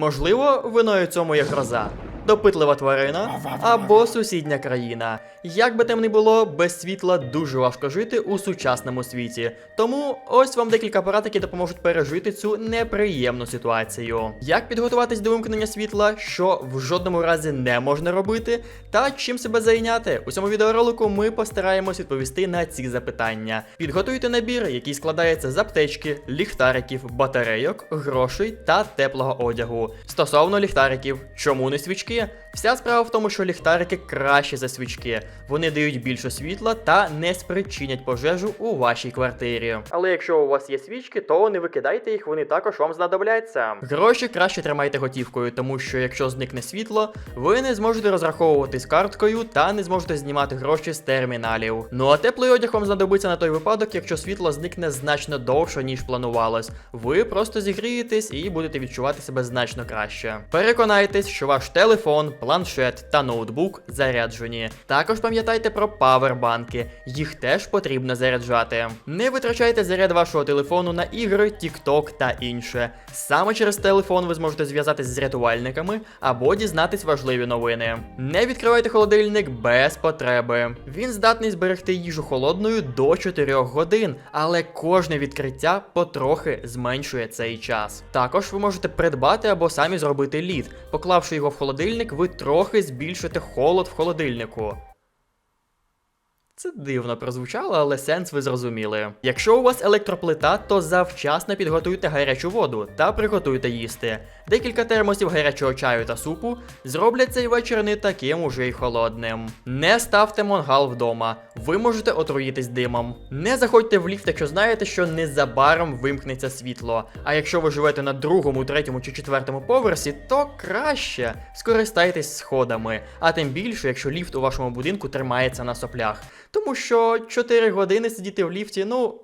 Можливо, виною цьому є гроза. Допитлива тварина або сусідня країна. Як би там не було, без світла дуже важко жити у сучасному світі. Тому ось вам декілька порад, які допоможуть пережити цю неприємну ситуацію. Як підготуватись до вимкнення світла, що в жодному разі не можна робити, та чим себе зайняти. У цьому відеоролику ми постараємось відповісти на ці запитання. Підготуйте набір, який складається з аптечки, ліхтариків, батарейок, грошей та теплого одягу. Стосовно ліхтариків, чому не свічки? Askıya Вся справа в тому, що ліхтарики краще за свічки. Вони дають більше світла та не спричинять пожежу у вашій квартирі. Але якщо у вас є свічки, то не викидайте їх, вони також вам знадобляться. Гроші краще тримайте готівкою, тому що якщо зникне світло, ви не зможете розраховувати з карткою та не зможете знімати гроші з терміналів. Ну а теплий одяг вам знадобиться на той випадок, якщо світло зникне значно довше, ніж планувалось. Ви просто зігрієтесь і будете відчувати себе значно краще. Переконайтесь, що ваш телефон, планшет та ноутбук заряджені. Також пам'ятайте про павербанки, їх теж потрібно заряджати. Не витрачайте заряд вашого телефону на ігри, TikTok та інше. Саме через телефон ви зможете зв'язатись з рятувальниками або дізнатись важливі новини. Не відкривайте холодильник без потреби. Він здатний зберегти їжу холодною до 4 годин, але кожне відкриття потрохи зменшує цей час. Також ви можете придбати або самі зробити лід. Поклавши його в холодильник, ви трохи збільшити холод в холодильнику. Це дивно прозвучало, але сенс ви зрозуміли. Якщо у вас електроплита, то завчасно підготуйте гарячу воду та приготуйте їсти. Декілька термосів гарячого чаю та супу зроблять цей вечір не таким уже й холодним. Не ставте мангал вдома, ви можете отруїтись димом. Не заходьте в ліфт, якщо знаєте, що незабаром вимкнеться світло. А якщо ви живете на другому, третьому чи четвертому поверсі, то краще скористайтесь сходами, а тим більше, якщо ліфт у вашому будинку тримається на соплях. Тому що 4 години сидіти в ліфті, ну.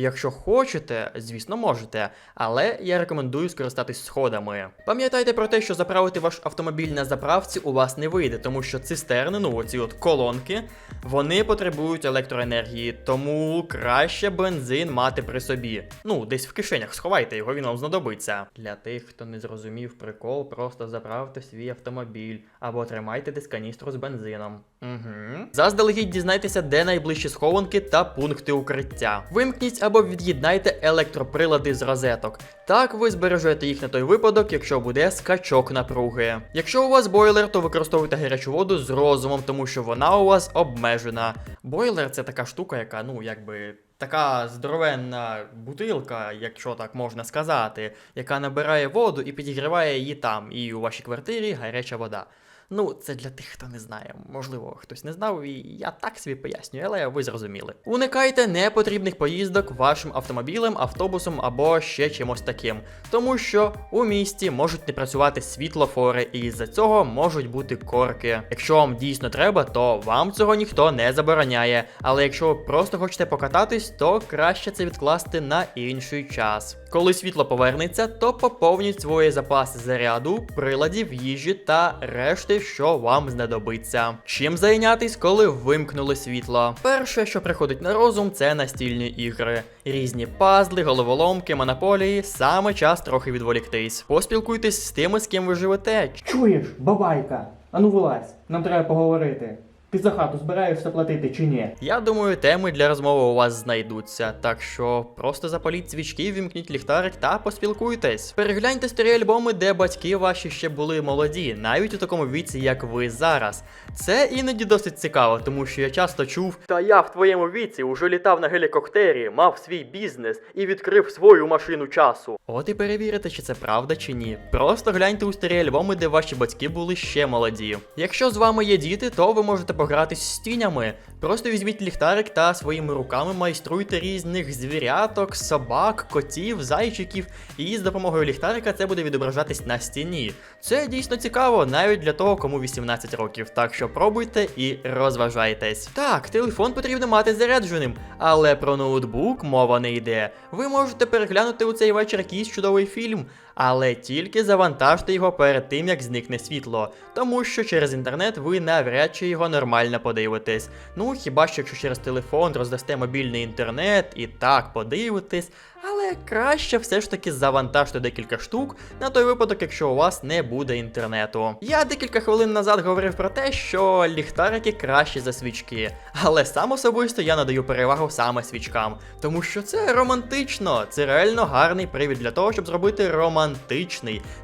Якщо хочете, звісно, можете, але я рекомендую скористатись сходами. Пам'ятайте про те, що заправити ваш автомобіль на заправці у вас не вийде, тому що цистерни, ну оці от колонки, вони потребують електроенергії, тому краще бензин мати при собі. Ну, десь в кишенях сховайте його, він вам знадобиться. Для тих, хто не зрозумів прикол, просто заправте свій автомобіль або тримайте десь каністру з бензином. Угу. Заздалегідь дізнайтеся, де найближчі схованки та пункти укриття. Вимкніть або від'єднайте електроприлади з розеток. Так ви збережете їх на той випадок, якщо буде скачок напруги. Якщо у вас бойлер, то використовуйте гарячу воду з розумом, тому що вона у вас обмежена. Бойлер це така штука, яка, ну, якби. Така здоровенна бутилка, якщо так можна сказати, яка набирає воду і підігріває її там, і у вашій квартирі гаряча вода. Ну, це для тих, хто не знає. Можливо, хтось не знав, і я так собі пояснюю, але ви зрозуміли. Уникайте непотрібних поїздок вашим автомобілем, автобусом або ще чимось таким, тому що у місті можуть не працювати світлофори, і з-за цього можуть бути корки. Якщо вам дійсно треба, то вам цього ніхто не забороняє. Але якщо ви просто хочете покататись, то краще це відкласти на інший час. Коли світло повернеться, то поповніть свої запаси заряду, приладів, їжі та решти, що вам знадобиться. Чим зайнятись, коли вимкнули світло? Перше, що приходить на розум, це настільні ігри. Різні пазли, головоломки, монополії, саме час трохи відволіктись. Поспілкуйтесь з тими, з ким ви живете. Чуєш, бабайка? Ану вилазь, нам треба поговорити. Ти за хату збираєшся платити чи ні? Я думаю, теми для розмови у вас знайдуться, так що просто запаліть свічки, вімкніть ліхтарик та поспілкуйтесь. Перегляньте старі альбоми, де батьки ваші ще були молоді, навіть у такому віці, як ви зараз. Це іноді досить цікаво, тому що я часто чув: Та я в твоєму віці уже літав на гелікоптері, мав свій бізнес і відкрив свою машину часу. От і перевірите, чи це правда чи ні. Просто гляньте у старі альбоми, де ваші батьки були ще молоді. Якщо з вами є діти, то ви можете погратись з тінями. Просто візьміть ліхтарик та своїми руками майструйте різних звіряток, собак, котів, зайчиків, і з допомогою ліхтарика це буде відображатись на стіні. Це дійсно цікаво, навіть для того, кому 18 років. Так що пробуйте і розважайтесь. Так, телефон потрібно мати зарядженим, але про ноутбук мова не йде. Ви можете переглянути у цей вечір якийсь чудовий фільм. Але тільки завантажте його перед тим, як зникне світло, тому що через інтернет ви навряд чи його нормально подивитесь. Ну хіба що якщо через телефон роздасте мобільний інтернет і так подивитесь, але краще все ж таки завантажте декілька штук на той випадок, якщо у вас не буде інтернету. Я декілька хвилин назад говорив про те, що ліхтарики кращі за свічки, але сам особисто я надаю перевагу саме свічкам, тому що це романтично, це реально гарний привід для того, щоб зробити романтичний,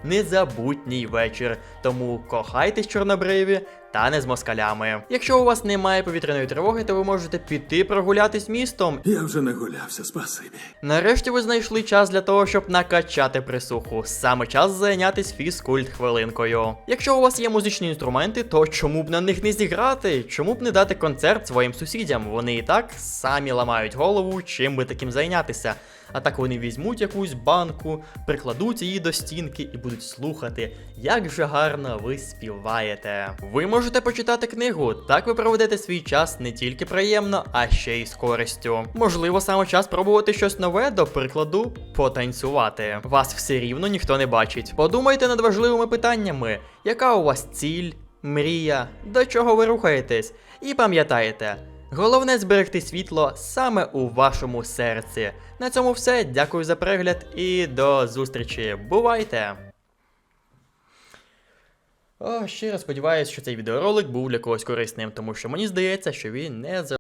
незабутній вечір. Тому кохайтесь чорнобриві. Та не з москалями. Якщо у вас немає повітряної тривоги, то ви можете піти прогулятись містом Я вже нагулявся, спасибі. Нарешті ви знайшли час для того, щоб накачати присуху. Саме час зайнятись фізкульт хвилинкою. Якщо у вас є музичні інструменти, то чому б на них не зіграти? Чому б не дати концерт своїм сусідям? Вони і так самі ламають голову, чим би таким зайнятися. А так вони візьмуть якусь банку, прикладуть її до стінки і будуть слухати, як же гарно ви співаєте. Ви можете почитати книгу, так ви проведете свій час не тільки приємно, а ще й з користю. Можливо, саме час пробувати щось нове, до прикладу, потанцювати. Вас все рівно ніхто не бачить. Подумайте над важливими питаннями, яка у вас ціль, мрія, до чого ви рухаєтесь, і пам'ятайте. Головне зберегти світло саме у вашому серці. На цьому все. Дякую за перегляд і до зустрічі. Бувайте! О, ще раз сподіваюся, що цей відеоролик був для когось корисним, тому що мені здається, що він не за.